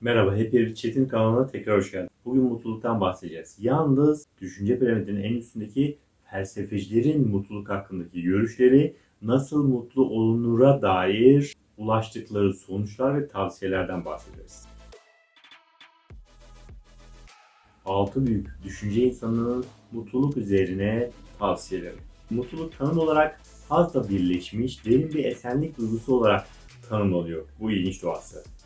Merhaba, hepiniz Çetin kanalına tekrar hoş geldiniz. Bugün mutluluktan bahsedeceğiz. Yalnız düşünce piramidinin en üstündeki felsefecilerin mutluluk hakkındaki görüşleri nasıl mutlu olunura dair ulaştıkları sonuçlar ve tavsiyelerden bahsederiz. Altı büyük düşünce insanının mutluluk üzerine tavsiyeleri. Mutluluk tanım olarak hazla birleşmiş derin bir esenlik duygusu olarak tanımlanıyor bu ilginç doğası.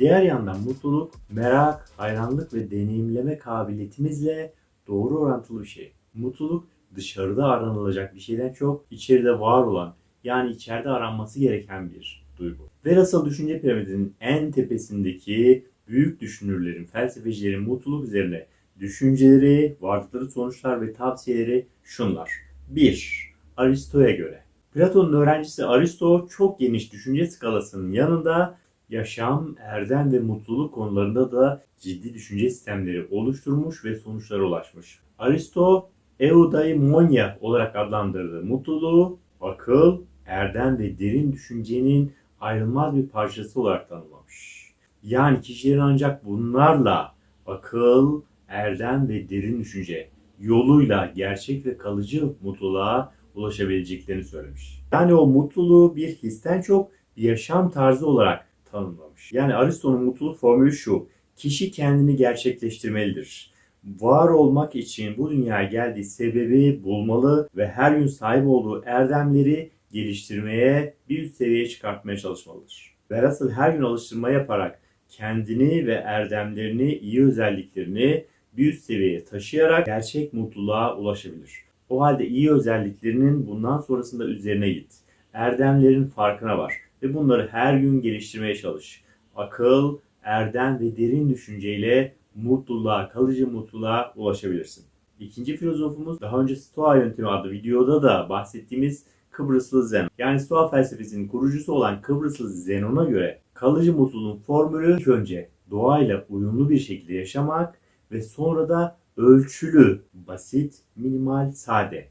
Diğer yandan mutluluk, merak, hayranlık ve deneyimleme kabiliyetimizle doğru orantılı bir şey. Mutluluk dışarıda aranılacak bir şeyden çok içeride var olan yani içeride aranması gereken bir duygu. Velhasıl düşünce piramidinin en tepesindeki büyük düşünürlerin, felsefecilerin mutluluk üzerine düşünceleri, vardıkları sonuçlar ve tavsiyeleri şunlar. 1. Aristo'ya göre. Platon'un öğrencisi Aristo çok geniş düşünce skalasının yanında yaşam, erdem ve mutluluk konularında da ciddi düşünce sistemleri oluşturmuş ve sonuçlara ulaşmış. Aristo, eudaimonia olarak adlandırdığı mutluluğu akıl, erdem ve derin düşüncenin ayrılmaz bir parçası olarak tanımlamış. Yani kişilerin ancak bunlarla akıl, erdem ve derin düşünce yoluyla gerçek ve kalıcı mutluluğa ulaşabileceklerini söylemiş. Yani o mutluluğu bir histen çok bir yaşam tarzı olarak tanımlamış. Yani Aristo'nun mutluluk formülü şu. Kişi kendini gerçekleştirmelidir. Var olmak için bu dünyaya geldiği sebebi bulmalı ve her gün sahip olduğu erdemleri geliştirmeye, bir üst seviyeye çıkartmaya çalışmalıdır. Velhasıl her gün alıştırma yaparak kendini ve erdemlerini, iyi özelliklerini bir üst seviyeye taşıyarak gerçek mutluluğa ulaşabilir. O halde iyi özelliklerinin bundan sonrasında üzerine git. Erdemlerin farkına var ve bunları her gün geliştirmeye çalış. Akıl, erdem ve derin düşünceyle mutluluğa, kalıcı mutluluğa ulaşabilirsin. İkinci filozofumuz daha önce Stoa yöntemi adlı videoda da bahsettiğimiz Kıbrıslı Zenon. Yani Stoa felsefesinin kurucusu olan Kıbrıslı Zenon'a göre kalıcı mutluluğun formülü ilk önce doğayla uyumlu bir şekilde yaşamak ve sonra da ölçülü, basit, minimal, sade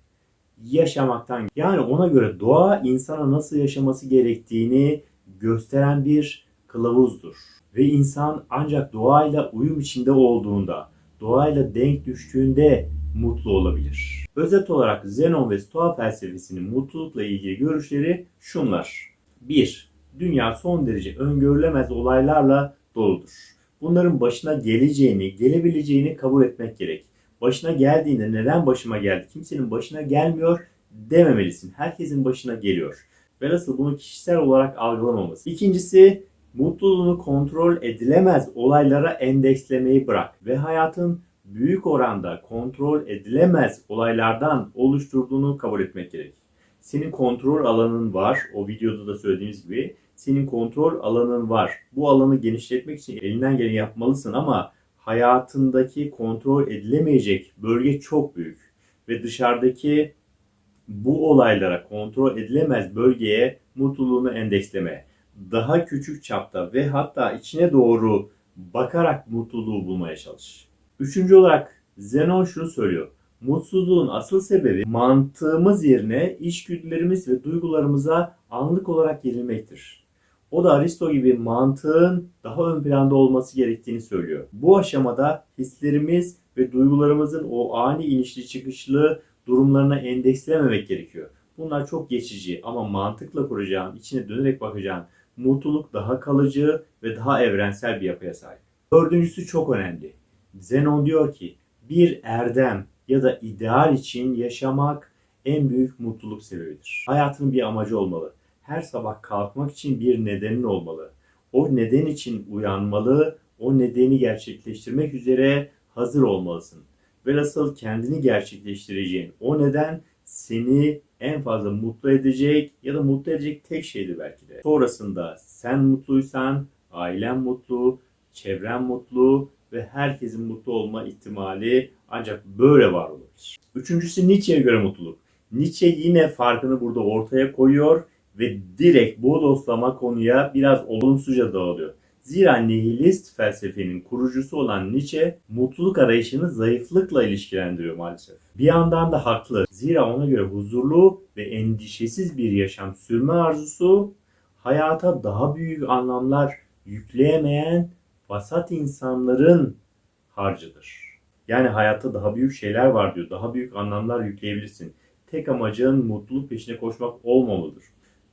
yaşamaktan. Yani ona göre doğa insana nasıl yaşaması gerektiğini gösteren bir kılavuzdur. Ve insan ancak doğayla uyum içinde olduğunda, doğayla denk düştüğünde mutlu olabilir. Özet olarak Zenon ve Stoa felsefesinin mutlulukla ilgili görüşleri şunlar. 1. Dünya son derece öngörülemez olaylarla doludur. Bunların başına geleceğini, gelebileceğini kabul etmek gerek. Başına geldiğinde neden başıma geldi, kimsenin başına gelmiyor dememelisin. Herkesin başına geliyor. Velhasıl bunu kişisel olarak algılamaması. İkincisi mutluluğunu kontrol edilemez olaylara endekslemeyi bırak ve hayatın büyük oranda kontrol edilemez olaylardan oluşturduğunu kabul etmek gerek. Senin kontrol alanın var. O videoda da söylediğimiz gibi senin kontrol alanın var. Bu alanı genişletmek için elinden geleni yapmalısın ama hayatındaki kontrol edilemeyecek bölge çok büyük ve dışarıdaki bu olaylara kontrol edilemez bölgeye mutluluğunu endeksleme, daha küçük çapta ve hatta içine doğru bakarak mutluluğu bulmaya çalış. Üçüncü olarak Zenon şunu söylüyor. Mutsuzluğun asıl sebebi mantığımız yerine içgüdülerimiz ve duygularımıza anlık olarak yenilmektir. O da Aristo gibi mantığın daha ön planda olması gerektiğini söylüyor. Bu aşamada hislerimiz ve duygularımızın o ani inişli çıkışlı durumlarına endekslememek gerekiyor. Bunlar çok geçici ama mantıkla kuracağın, içine dönerek bakacağın mutluluk daha kalıcı ve daha evrensel bir yapıya sahip. Dördüncüsü çok önemli. Zenon diyor ki bir erdem ya da ideal için yaşamak en büyük mutluluk sebebidir. Hayatının bir amacı olmalı. Her sabah kalkmak için bir nedenin olmalı. O neden için uyanmalı, o nedeni gerçekleştirmek üzere hazır olmalısın. Velhasıl kendini gerçekleştireceğin o neden seni en fazla mutlu edecek ya da mutlu edecek tek şeydir belki de. Sonrasında sen mutluysan, ailen mutlu, çevren mutlu ve herkesin mutlu olma ihtimali ancak böyle var olabilir. Üçüncüsü Nietzsche'ye göre mutluluk. Nietzsche yine farkını burada ortaya koyuyor ve direkt bu dostlama konuya biraz olumsuzca dağılıyor. Zira nihilist felsefenin kurucusu olan Nietzsche mutluluk arayışını zayıflıkla ilişkilendiriyor maalesef. Bir yandan da haklı. Zira ona göre huzurlu ve endişesiz bir yaşam sürme arzusu hayata daha büyük anlamlar yükleyemeyen vasat insanların harcıdır. Yani hayatta daha büyük şeyler var diyor. Daha büyük anlamlar yükleyebilirsin. Tek amacın mutluluk peşine koşmak olmamalıdır.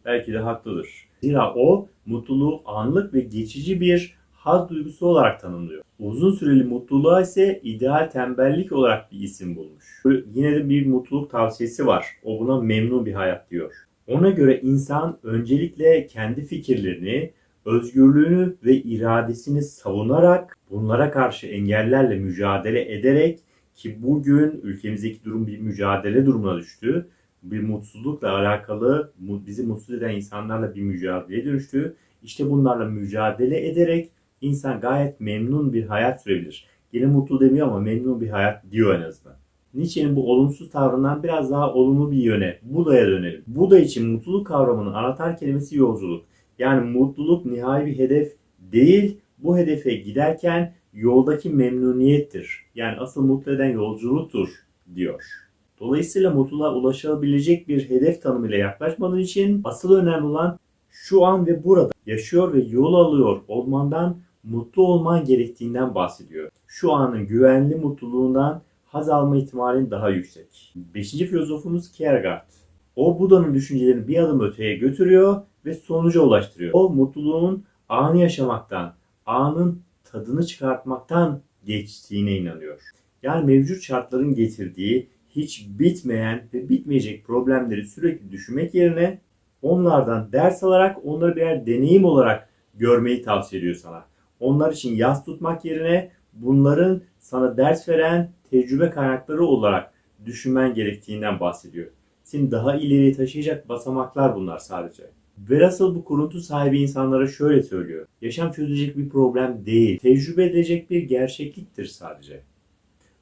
Belki de haklıdır. Zira o mutluluğu anlık ve geçici bir haz duygusu olarak tanımlıyor. Uzun süreli mutluluğa ise ideal tembellik olarak bir isim bulmuş. Yine de bir mutluluk tavsiyesi var. O buna memnun bir hayat diyor. Ona göre insan öncelikle kendi fikirlerini, özgürlüğünü ve iradesini savunarak bunlara karşı engellerle mücadele ederek ki bugün ülkemizdeki durum bir mücadele durumuna düştü. Bir mutsuzlukla alakalı bizi mutsuz eden insanlarla bir mücadeleye dönüştü. İşte bunlarla mücadele ederek insan gayet memnun bir hayat sürebilir. Yine mutlu demiyor ama memnun bir hayat diyor en azından. Nietzsche'nin bu olumsuz tavrından biraz daha olumlu bir yöne Buda'ya dönelim. Buda için mutluluk kavramının anahtar kelimesi yolculuk. Yani mutluluk nihai bir hedef değil, bu hedefe giderken yoldaki memnuniyettir. Yani asıl mutlu eden yolculuktur diyor. Dolayısıyla mutluluğa ulaşabilecek bir hedef tanımıyla yaklaşmadığın için asıl önemli olan şu an ve burada yaşıyor ve yol alıyor olmandan mutlu olman gerektiğinden bahsediyor. Şu anın güvenli mutluluğundan haz alma ihtimalin daha yüksek. Beşinci filozofumuz Kierkegaard. O Buda'nın düşüncelerini bir adım öteye götürüyor ve sonuca ulaştırıyor. O mutluluğun anı yaşamaktan, anın tadını çıkartmaktan geçtiğine inanıyor. Yani mevcut şartların getirdiği hiç bitmeyen ve bitmeyecek problemleri sürekli düşünmek yerine onlardan ders alarak onları birer deneyim olarak görmeyi tavsiye ediyor sana. Onlar için yas tutmak yerine bunların sana ders veren tecrübe kaynakları olarak düşünmen gerektiğinden bahsediyor. Seni daha ileriye taşıyacak basamaklar bunlar sadece. Ve Russell bu kuruntu sahibi insanlara şöyle söylüyor. Yaşam çözülecek bir problem değil. Tecrübe edilecek bir gerçekliktir sadece.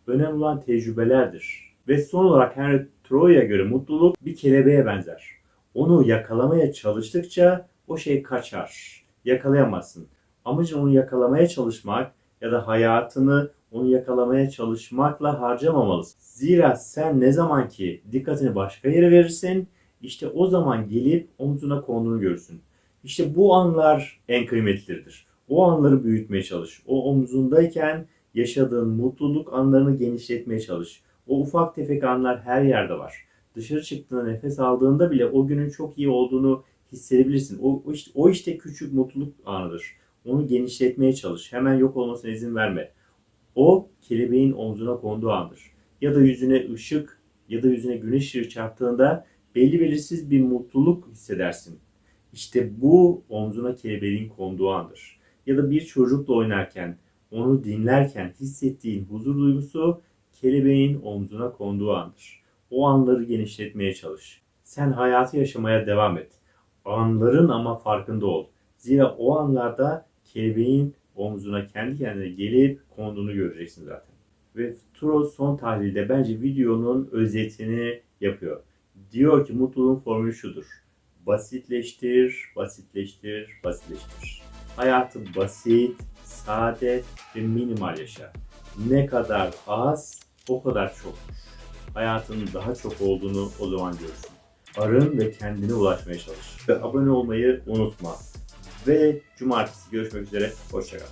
Önemli olan tecrübelerdir. Ve son olarak Henry Thoreau'ya göre mutluluk bir kelebeğe benzer. Onu yakalamaya çalıştıkça o şey kaçar. Yakalayamazsın. Amacın onu yakalamaya çalışmak ya da hayatını onu yakalamaya çalışmakla harcamamalısın. Zira sen ne zaman ki dikkatini başka yere verirsin, işte o zaman gelip omzuna konduğunu görürsün. İşte bu anlar en kıymetlidir. O anları büyütmeye çalış. O omzundayken yaşadığın mutluluk anlarını genişletmeye çalış. O ufak tefek anlar her yerde var. Dışarı çıktığında nefes aldığında bile o günün çok iyi olduğunu hissedebilirsin. O, o, işte, o işte küçük mutluluk anıdır. Onu genişletmeye çalış. Hemen yok olmasına izin verme. O kelebeğin omzuna konduğu andır. Ya da yüzüne ışık ya da yüzüne güneş ışığı çarptığında belli belirsiz bir mutluluk hissedersin. İşte bu omzuna kelebeğin konduğu andır. Ya da bir çocukla oynarken, onu dinlerken hissettiğin huzur duygusu kelebeğin omzuna konduğu andır. O anları genişletmeye çalış. Sen hayatı yaşamaya devam et. Anların ama farkında ol. Zira o anlarda kelebeğin omzuna kendi kendine gelip konduğunu göreceksin zaten. Ve Turo son tahlilde bence videonun özetini yapıyor. Diyor ki mutluluğun formülü şudur. Basitleştir, basitleştir, basitleştir. Hayatı basit, sade ve minimal yaşa. Ne kadar az, o kadar çoktur. Hayatının daha çok olduğunu o zaman görürsün. Arın ve kendine ulaşmaya çalış. Ve abone olmayı unutma. Ve cumartesi görüşmek üzere. Hoşçakal.